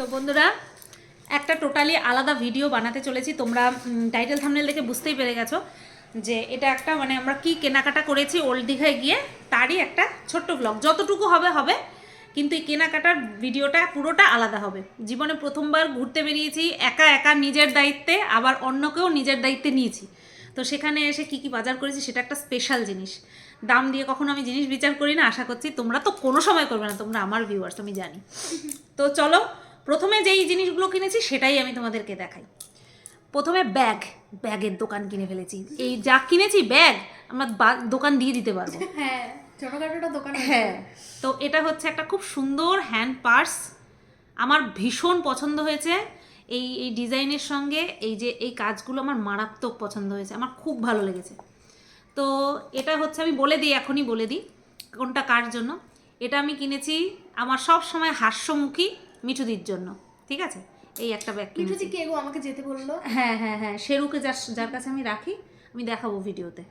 তো বন্ধুরা, একটা টোটালি আলাদা ভিডিও বানাতে চলেছি। তোমরা টাইটেল থামনেল দেখে বুঝতেই পেরে গেছো যে এটা একটা মানে আমরা কি কেনাকাটা করেছি ওল্ড দীঘায় গিয়ে, তারই একটা ছোট্ট ব্লগ যতটুকু হবে হবে, কিন্তু এই কেনাকাটার ভিডিওটা পুরোটা আলাদা হবে। জীবনে প্রথমবার ঘুরতে বেরিয়েছি, একা একা নিজের দায়িত্বে, আবার অন্যকেও নিজের দায়িত্বে নিয়েছি। তো সেখানে এসে কি কি বাজার করেছি, সেটা একটা স্পেশাল জিনিস। দাম দিয়ে কখনো আমি জিনিস বিচার করি না, আশা করছি তোমরা তো কোনো সময় করবে না, তোমরা আমার ভিউয়ার্স আমি জানি। তো চলো প্রথমে যেই জিনিসগুলো কিনেছি সেটাই আমি তোমাদেরকে দেখাই। প্রথমে ব্যাগ ব্যাগের দোকান কিনে ফেলেছি। এই যা কিনেছি ব্যাগ আমরা দোকান দিয়ে দিতে পারব। হ্যাঁ ছোটখাটো একটা দোকান হ্যাঁ তো এটা হচ্ছে একটা খুব সুন্দর হ্যান্ড পার্স আমার ভীষণ পছন্দ হয়েছে। এই এই ডিজাইনের সঙ্গে এই যে এই কাজগুলো আমার মারাত্মক পছন্দ হয়েছে। আমার খুব ভালো লেগেছে। তো এটা হচ্ছে আমি বলে দিই এখনই বলে দিই কোনটা কার জন্য। এটা আমি কিনেছি আমার সব সময় হাস্যমুখী। মিঠুদির জন্য ঠিক আছে? এই একটা ব্যাগ মিঠুজি কে গো আমাকে যেতে বলল? হ্যাঁ হ্যাঁ হ্যাঁ শেরুকে যার যার কাছে আমি রাখি আমি দেখাবো ভিডিওতে।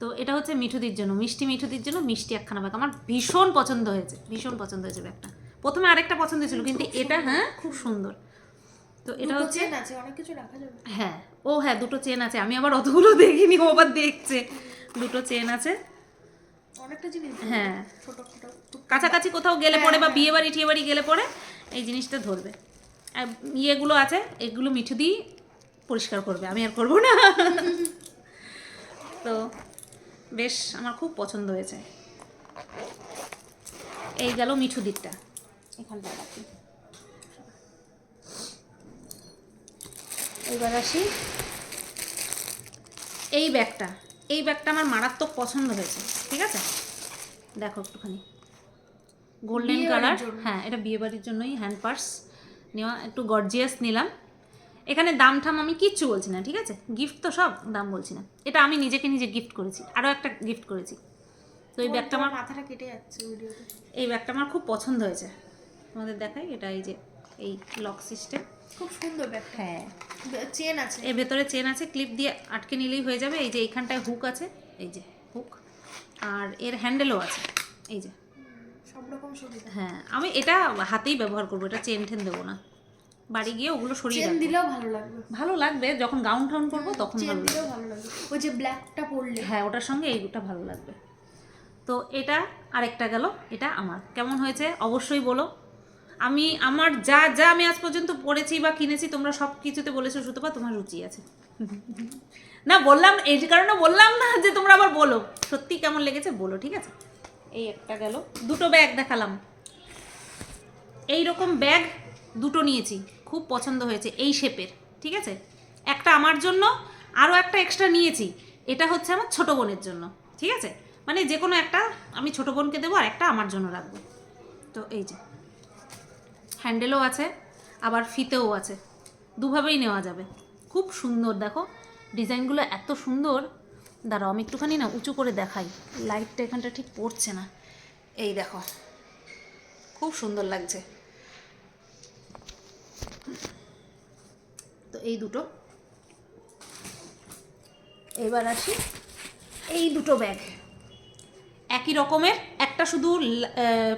তো এটা হচ্ছে মিঠুদির জন্য মিষ্টি মিঠুদির জন্য মিষ্টি একখানা ব্যাগ আমার ভীষণ পছন্দ হয়েছে ভীষণ পছন্দ হয়েছে ব্যাগটা প্রথমে আরেকটা পছন্দ ছিল কিন্তু এটা হ্যাঁ খুব সুন্দর। তো এটা হচ্ছে আছে অনেক কিছু রাখা যাবে। হ্যাঁ ও হ্যাঁ দুটো চেন আছে। আমি আবার অতগুলো দেখিনি ও আবার দেখছে। দুটো চেন আছে। অনেকটা জিনিস হ্যাঁ। ছোট ছোট। কাছাকাছি কোথাও গেলে পরে বা বিয়ে বাড়ি টিয়ে বাড়ি গেলে পরে এই জিনিসটা ধরবে। আর ইয়েগুলো আছে, এগুলো মিঠু দিই পরিষ্কার করবে, আমি আর করব না। তো বেশ, আমার খুব পছন্দ হয়েছে। এই গেল মিঠু দিকটা। এইবার আসি। এই ব্যাগটা এই ব্যাগটা আমার মারাত্মক পছন্দ হয়েছে, ঠিক আছে? দেখো একটুখানি। গোল্ডেন কালার হ্যাঁ এটা বিয়ে বাড়ির জন্যই হ্যান্ড পার্স নেওয়া একটু গর্জিয়াস নিলাম। এখানে দাম ঠাম আমি কিচ্ছু বলছি না ঠিক আছে? গিফট তো সব দাম বলছি না। এটা আমি নিজেকে নিজে গিফট করেছি আরও একটা গিফট করেছি। তো এই ব্যাগটা আমার মাথাটা কেটে যাচ্ছে ভিডিওতে। এই ব্যাগটা আমার খুব পছন্দ হয়েছে। তোমাদের দেখাই এটা এই যে এই লক সিস্টেম খুব সুন্দর ব্যাগ হ্যাঁ। চেন আছে। এর ভেতরে চেন আছে ক্লিপ দিয়ে আটকে নিলেই হয়ে যাবে। এই যে এইখানটায় হুক আছে এই যে হুক আর এর হ্যান্ডেলও আছে এই যে। রকম সুবিধা হ্যাঁ আমি এটা হাতেই ব্যবহার করব এটা চেন ঠেন দেবো না। বাড়ি গিয়ে ওগুলো সরিয়ে চেন দিলেও ভালো লাগবে। ভালো লাগবে যখন গাউন টাউন করব তখন চেন লাগবে দিলেও ভালো লাগবে। ওই যে ব্ল্যাকটা পরলে। হ্যাঁ ওটার সঙ্গে এইটা ভালো লাগবে। তো এটা আরেকটা গেল এটা আমার। কেমন হয়েছে? অবশ্যই বলো। আমি আমার যা যা আমি আজ পর্যন্ত পড়েছি বা কিনেছি তোমরা সব কিছুতে বলেছ সুতপা তোমার রুচি আছে। না বললাম এই কারণে বললাম না যে তোমরা আবার বলো। সত্যি কেমন লেগেছে বলো ঠিক আছে? এই একটা গেল। দুটো ব্যাগ দেখালাম। এই রকম ব্যাগ দুটো নিয়েছি। খুব পছন্দ হয়েছে এই শেপের ঠিক আছে? একটা আমার জন্য আরও একটা এক্সট্রা নিয়েছি। এটা হচ্ছে আমার ছোটো বোনের জন্য, ঠিক আছে? মানে যে কোনো একটা আমি ছোটো বোনকে দেবো আর একটা আমার জন্য রাখব। তো এই যে হ্যান্ডেলও আছে, আবার ফিতেও আছে। দুভাবেই নেওয়া যাবে। খুব সুন্দর, দেখো। ডিজাইনগুলো এত সুন্দর। দাঁড়াও, আমি একটুখানি না উঁচু করে দেখাই। লাইটটা এখানটা ঠিক পড়ছে না। এই দেখো, খুব সুন্দর লাগছে। তো এই দুটো। এবার আসি এই দুটো ব্যাগ একই রকমের, একটা শুধু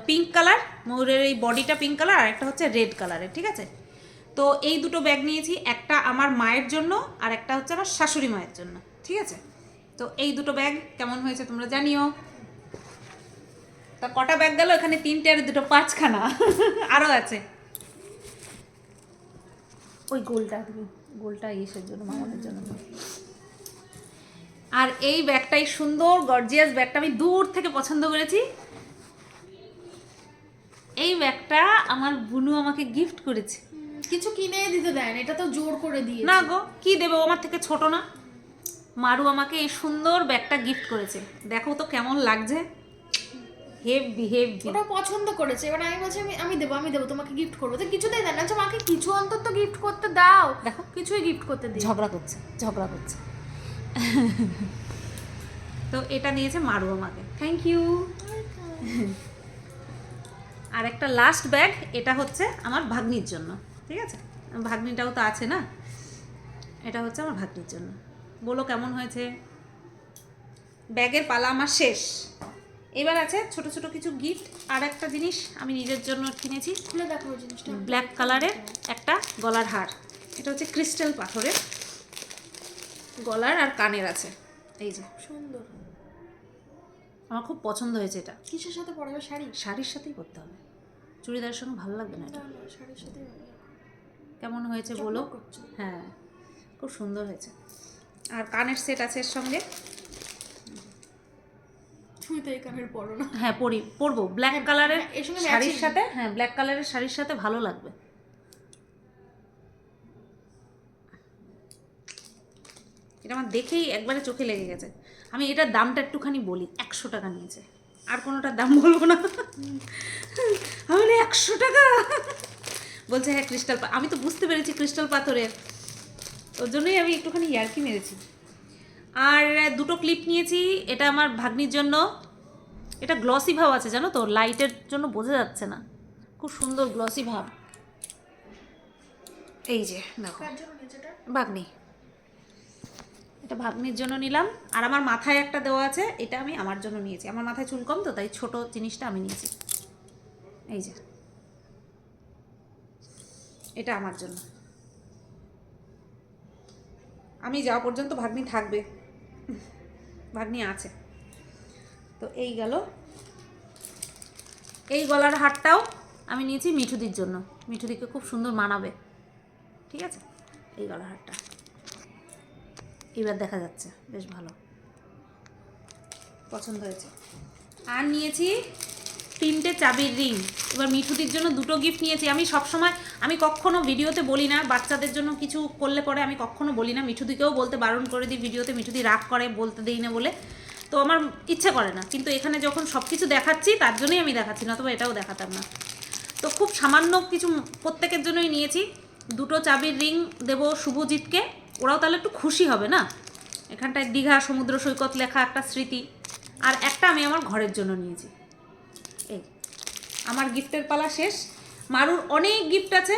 পিঙ্ক কালার ময়ূরের এই বডিটা পিঙ্ক কালার আর একটা হচ্ছে রেড কালারের ঠিক আছে? তো এই দুটো ব্যাগ নিয়েছি, একটা আমার মায়ের জন্য, আর একটা হচ্ছে আমার শাশুড়ি মায়ের জন্য, ঠিক আছে? তো এই দুটো ব্যাগ কেমন হয়েছে তোমরা জানিও। তা কটা ব্যাগ গেল? এখানে তিনটে আর দুটো পাঁচখানা। আরও আছে। ওই গোলটা তুমি গোলটা ইসের জন্য মামাদের জন্য। আর এই ব্যাগটাই সুন্দর গর্জিয়াস ব্যাগটা আমি দূর থেকে পছন্দ করেছি। এই ব্যাগটা আমার বুনু আমাকে গিফট করেছে। কিছু কিনে দিতে দেয় না এটা তো জোর করে দিয়ে না গো কি দেবে আমার থেকে ছোট না? মারু আমাকে এই সুন্দর ব্যাগটা গিফট করেছে। দেখো তো কেমন লাগছে। হেভি হেভি ওটা পছন্দ করেছে। এবার আমি বলছি আমি আমি দেবো আমি দেবো তোমাকে গিফট করব। তো কিছুতেই দেয় না। আচ্ছা মাকে কিছু অন্তত গিফট করতে দাও। দেখো। কিছুই গিফট করতে দিই ঝগড়া করছে ঝগড়া করছে। তো এটা নিয়েছে মারু আমাকে। থ্যাংক ইউ আর একটা লাস্ট ব্যাগ এটা হচ্ছে আমার ভাগ্নির জন্য। ঠিক আছে? ভাগ্নিটাও তো আছে না? এটা হচ্ছে আমার ভাগ্নির জন্য। বলো কেমন হয়েছে? ব্যাগের পালা আমার শেষ। এবার আছে ছোট ছোট কিছু গিফট আর একটা জিনিস আমি নিজের জন্য কিনেছি। খুলে দেখো জিনিসটা। ব্ল্যাক কালারের একটা গলার হার। এটা হচ্ছে ক্রিস্টাল পাথরের গলার আর কানের আছে। এই যে। সুন্দর। আমার খুব পছন্দ হয়েছে এটা। কিসের সাথে পরাবে শাড়ি? শাড়ির সাথেই পরতে হবে। চুড়িদারের সঙ্গে ভালো লাগবে না এটা। শাড়ির সাথে কেমন হয়েছে বলো? হ্যাঁ খুব সুন্দর হয়েছে। আর কানের সেট আছে এর সঙ্গে। তুমি তো এই কানের পরো না। হ্যাঁ পরি পরবো। ব্ল্যাক কালারের হ্যাঁ, এর সঙ্গে শাড়ির সাথে হ্যাঁ ব্ল্যাক কালারের শাড়ির সাথে ভালো লাগবে। এটা আমার দেখেই একবারে চোখে লেগে গেছে। আমি এটার দামটা একটুখানি বলি একশো টাকা নিয়েছে। আর কোনোটার দাম বলব না। আমি একশো টাকা? বলছে হ্যাঁ ক্রিস্টাল আমি তো বুঝতে পেরেছি ক্রিস্টাল পাথরের। ওর জন্যই আমি একটুখানি ইয়ার্কি মেরেছি। আর দুটো ক্লিপ নিয়েছি এটা আমার ভাগ্নির জন্য। এটা গ্লসি ভাব আছে জানো তো? লাইটের জন্য বোঝা যাচ্ছে না। খুব সুন্দর গ্লসি ভাব। এই যে দেখো। ভাগ্নি। এটা ভাগ্নির জন্য নিলাম। আর আমার মাথায় একটা দেওয়া আছে এটা আমি আমার জন্য নিয়েছি। আমার মাথায় চুল কম তো তাই ছোট জিনিসটা আমি নিয়েছি। এই যে। এটা আমার জন্য। আমি যাওয়া পর্যন্ত ভাগ্নি থাকবে। ভাগ্নি আছে। তো এই গেল। এই গলার হারটাও আমি নিয়েছি মিঠুদির জন্য। মিঠুদিকে খুব সুন্দর মানাবে। ঠিক আছে? এই গলার হারটা। এবার দেখা যাচ্ছে। বেশ ভালো। পছন্দ হয়েছে। আর নিয়েছি তিনটে চাবির রিং। এবার মিঠুদির জন্য দুটো গিফট নিয়েছি। আমি সবসময়, আমি কখনো ভিডিওতে বলি না, বাচ্চাদের জন্য কিছু করলে পরে আমি কখনো বলি না। মিঠুদিকেও বলতে বারণ করে দিই ভিডিওতে, মিঠুদি রাগ করে, বলতে দিই না বলে। তো আমার ইচ্ছে করে না। কিন্তু এখানে যখন সব কিছু দেখাচ্ছি, তার জন্যই আমি দেখাচ্ছি না তবে এটাও দেখাতাম না। তো খুব সামান্য কিছু প্রত্যেকের জন্যই নিয়েছি। দুটো চাবির রিং দেবো শুভজিৎকে। ওরাও তাহলে একটু খুশি হবে না? এখানটায় দীঘা, সমুদ্র সৈকত লেখা একটা স্মৃতি। আর একটা আমি আমার ঘরের জন্য নিয়েছি। আমার গিফটের পালা শেষ। মারুর অনেক গিফট আছে।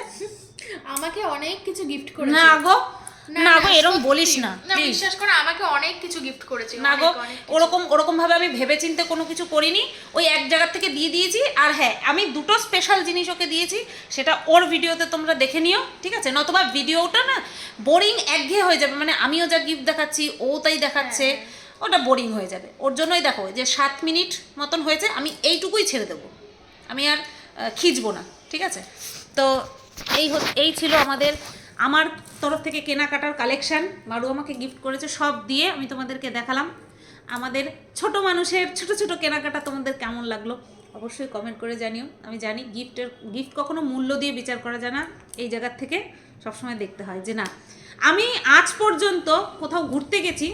আমাকে অনেক কিছু গিফট করে না গো। না, গো এরকম বলিস না বিশ্বাস করো আমাকে অনেক কিছু গিফট করেছে না গো। ওরকম ওরকম ভাবে আমি ভেবেচিন্তে কোনো কিছু করিনি। ওই এক জায়গা থেকে দিয়ে দিয়েছি আর হ্যাঁ আমি দুটো স্পেশাল জিনিস ওকে দিয়েছি সেটা ওর ভিডিওতে তোমরা দেখে নিও ঠিক আছে? নতুবা ভিডিওটা না বোরিং একঘেয়ে হয়ে যাবে মানে আমিও যা গিফট দেখাচ্ছি ও তাই দেখাচ্ছে ওটা বোরিং হয়ে যাবে। ওর জন্যই দেখো যে সাত মিনিট মতন হয়েছে আমি এইটুকুই ছেড়ে দেবো। আমি আর খিঁচবো না, ঠিক আছে? তো এই এই ছিল আমাদের, আমার তরফ থেকে কেনাকাটার কালেকশান মারু আমাকে গিফট করেছে, সব দিয়ে আমি তোমাদেরকে দেখালাম। আমাদের ছোট মানুষের ছোট ছোট কেনাকাটা তোমাদের কেমন লাগল, অবশ্যই কমেন্ট করে জানিও। আমি জানি গিফটের গিফট কখনো মূল্য দিয়ে বিচার করা যায় না, এই জায়গার থেকে সবসময় দেখতে হয়, যে না। আমি আজ পর্যন্ত কোথাও ঘুরতে গেছি,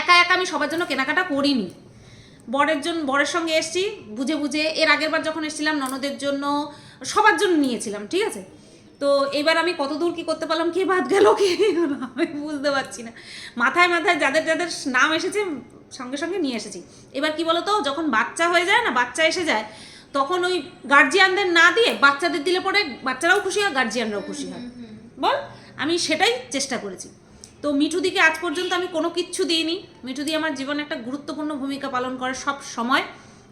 একা একা আমি সবার জন্য কেনাকাটা করিনি। বরের জন্য বরের সঙ্গে এসছি, বুঝে বুঝে, এর আগের বার যখন এসেছিলাম, ননদের জন্য, সবার জন্য নিয়েছিলাম, ঠিক আছে? তো এবার আমি কত দূর কি করতে পারলাম, কে বাদ গেল, কে আমি বুঝতে পারছি না। মাথায় মাথায় যাদের যাদের নাম এসেছে, সঙ্গে সঙ্গে নিয়ে এসেছি। এবার কি বলতো, যখন বাচ্চা হয়ে যায় না, বাচ্চা এসে যায়, তখন ওই গার্জিয়ানদের না দিয়ে বাচ্চাদের দিলে পরে বাচ্চারাও খুশি হয় গার্জিয়ানরাও খুশি হয়। বল, আমি সেটাই চেষ্টা করেছি। তো মিঠুদিকে আজ পর্যন্ত আমি কোনো কিচ্ছু দিইনি। মিঠুদি আমার জীবনে একটা গুরুত্বপূর্ণ ভূমিকা পালন করে সব সময়।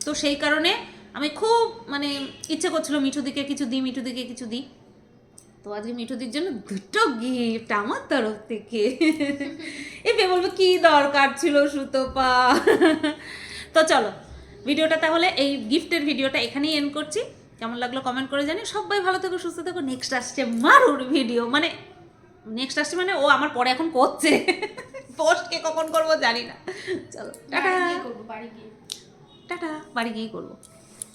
তো সেই কারণে আমি খুব মানে ইচ্ছে করছিল মিঠুদিকে কিছু দিই, মিঠুদিকে কিছু দিই। তো আজকে মিঠুদির জন্য দুটো গিফট আমার তরফ থেকে। এবার বলব, কি দরকার ছিল সুতোপা তো চলো, ভিডিওটা তাহলে এই গিফটের ভিডিওটা এখানেই এন্ড করছি। কেমন লাগল কমেন্ট করে জানি সবাই ভালো থেকো, সুস্থ থেকো। নেক্সট আসছে মারুর ভিডিও মানে নেক্সট আসছে মানে ও আমার পরে এখন করছে। পোস্টকে কখন করব জানি না। চলো টাটা। বাড়ি গিয়ে করব বাড়ি গিয়ে টাটা বাড়ি গিয়েই করব।